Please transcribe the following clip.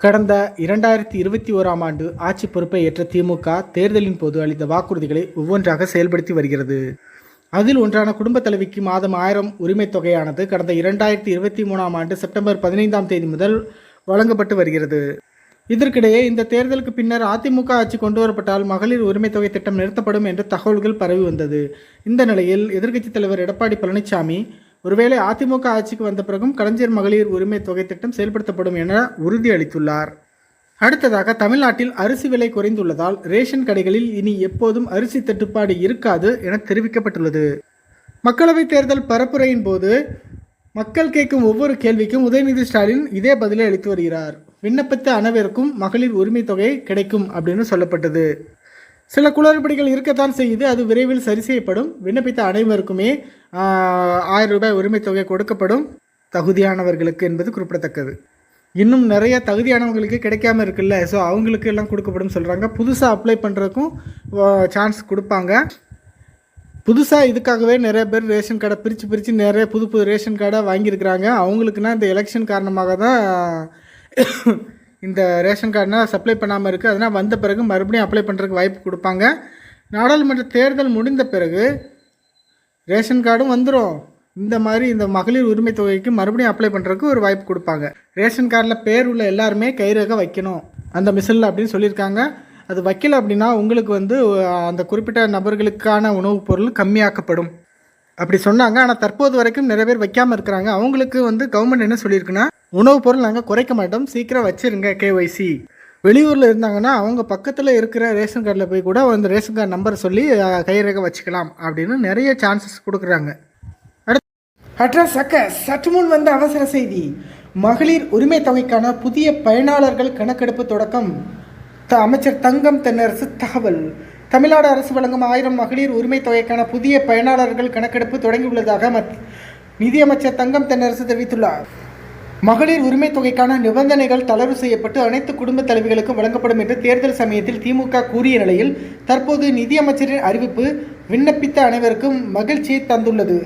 கடந்த இரண்டாயிரத்தி இருபத்தி ஓராம் ஆண்டு ஆட்சி பொறுப்பை ஏற்ற திமுக தேர்தலின் போது அளித்த வாக்குறுதிகளை ஒவ்வொன்றாக செயல்படுத்தி வருகிறது. அதில் ஒன்றான குடும்பத் தலைவிக்கு மாதம் ஆயிரம் உரிமைத் தொகையானது கடந்த இரண்டாயிரத்தி இருபத்தி மூணாம் ஆண்டு செப்டம்பர் பதினைந்தாம் தேதி முதல் வழங்கப்பட்டு வருகிறது. இதற்கிடையே இந்த தேர்தலுக்கு பின்னர் அதிமுக ஆட்சி கொண்டு வரப்பட்டால் மகளிர் உரிமைத் தொகை திட்டம் நிறுத்தப்படும் என்ற தகவல்கள் பரவி வந்தது. இந்த நிலையில் எதிர்க்கட்சித் தலைவர் எடப்பாடி பழனிசாமி ஒருவேளை அதிமுக ஆட்சிக்கு வந்த பிறகும் கலைஞர் மகளிர் உரிமை தொகை திட்டம் செயல்படுத்தப்படும் என உறுதியளித்துள்ளார். அடுத்ததாக தமிழ்நாட்டில் அரிசி விலை குறைந்துள்ளதால் ரேஷன் கடைகளில் இனி எப்போதும் அரிசி தட்டுப்பாடு இருக்காது என தெரிவிக்கப்பட்டுள்ளது. மக்களவைத் தேர்தல் பரப்புரையின் போது மக்கள் கேட்கும் ஒவ்வொரு கேள்விக்கும் உதயநிதி ஸ்டாலின் இதே பதிலை அளித்து வருகிறார். விண்ணப்பித்த அனைவருக்கும் மகளிர் உரிமை தொகை கிடைக்கும் அப்படின்னு சொல்லப்பட்டது. சில குளறுபடிகள் இருக்கத்தான் செய்யுது. அது விரைவில் சரி செய்யப்படும். விண்ணப்பித்த அனைவருக்குமே ஆயிரம் ரூபாய் உரிமைத்தொகை கொடுக்கப்படும். தகுதியானவர்களுக்கு என்பது குறிப்பிடத்தக்கது. இன்னும் நிறைய தகுதியானவங்களுக்கு கிடைக்காம இருக்குல்ல? ஸோ அவங்களுக்கு எல்லாம் கொடுக்கப்படும் சொல்கிறாங்க புதுசாக அப்ளை பண்ணுறதுக்கும் சான்ஸ் கொடுப்பாங்க. புதுசாக இதுக்காகவே நிறைய பேர் ரேஷன் கார்டை பிரித்து பிரித்து நிறைய புது புது ரேஷன் கார்டை வாங்கியிருக்கிறாங்க. அவங்களுக்குன்னா இந்த எலெக்ஷன் காரணமாக தான் இந்த ரேஷன் கார்டுனால் சப்ளை பண்ணாமல் இருக்குது அதனால் வந்த பிறகு மறுபடியும் அப்ளை பண்ணுறதுக்கு வாய்ப்பு கொடுப்பாங்க. நாடாளுமன்ற தேர்தல் முடிந்த பிறகு ரேஷன் கார்டும் வந்துடும் இந்த மாதிரி இந்த மகளிர் உரிமை தொகைக்கு மறுபடியும் அப்ளை பண்ணுறதுக்கு ஒரு வாய்ப்பு கொடுப்பாங்க. ரேஷன் கார்டில் பேர் உள்ள எல்லாருமே கைரேகை வைக்கணும். அந்த மிஷினில் அப்படின்னு சொல்லியிருக்காங்க. அது வைக்கல அப்படின்னா உங்களுக்கு வந்து அந்த குறிப்பிட்ட நபர்களுக்கான உணவுப் பொருள் கம்மியாக்கப்படும். அப்படி சொன்னாங்க. ஆனால் தற்போது வரைக்கும் நிறைய பேர் வைக்காமல் இருக்கிறாங்க. அவங்களுக்கு வந்து கவர்மெண்ட் என்ன சொல்லியிருக்குன்னா உணவுப் பொருள் நாங்கள் குறைக்க மாட்டோம். சீக்கிரம் வச்சிருங்க கேஒய்சி வெளியூரில் இருந்தாங்கன்னா அவங்க பக்கத்தில் இருக்கிற ரேஷன் கார்டில் போய் கூட அந்த ரேஷன் கார்டு நம்பர் சொல்லி அஹ், கைரேகை வச்சுக்கலாம் அப்படின்னு நிறைய சான்சஸ் கொடுக்குறாங்க. அட்ரஸ் அக்க சற்று முன் வந்த அவசர செய்தி. மகளிர் உரிமை தொகைக்கான புதிய பயனாளர்கள் கணக்கெடுப்பு தொடக்கம். த அமைச்சர் தங்கம் தென்னரசு தகவல். தமிழ்நாடு அரசு வழங்கும் ஆயிரம் மகளிர் உரிமை தொகைக்கான புதிய பயனாளர்கள் கணக்கெடுப்பு தொடங்கியுள்ளதாக மத் நிதியமைச்சர் தங்கம் தென்னரசு தெரிவித்துள்ளார். மகளிர் உரிமை தொகைக்கான நிபந்தனைகள் தளர்வு செய்யப்பட்டு அனைத்து குடும்ப தலைவிகளுக்கும் வழங்கப்படும் என்று தேர்தல் சமயத்தில் திமுக கூறிய நிலையில் தற்போது நிதியமைச்சரின் அறிவிப்பு விண்ணப்பித்த அனைவருக்கும் மகிழ்ச்சியை தந்துள்ளது.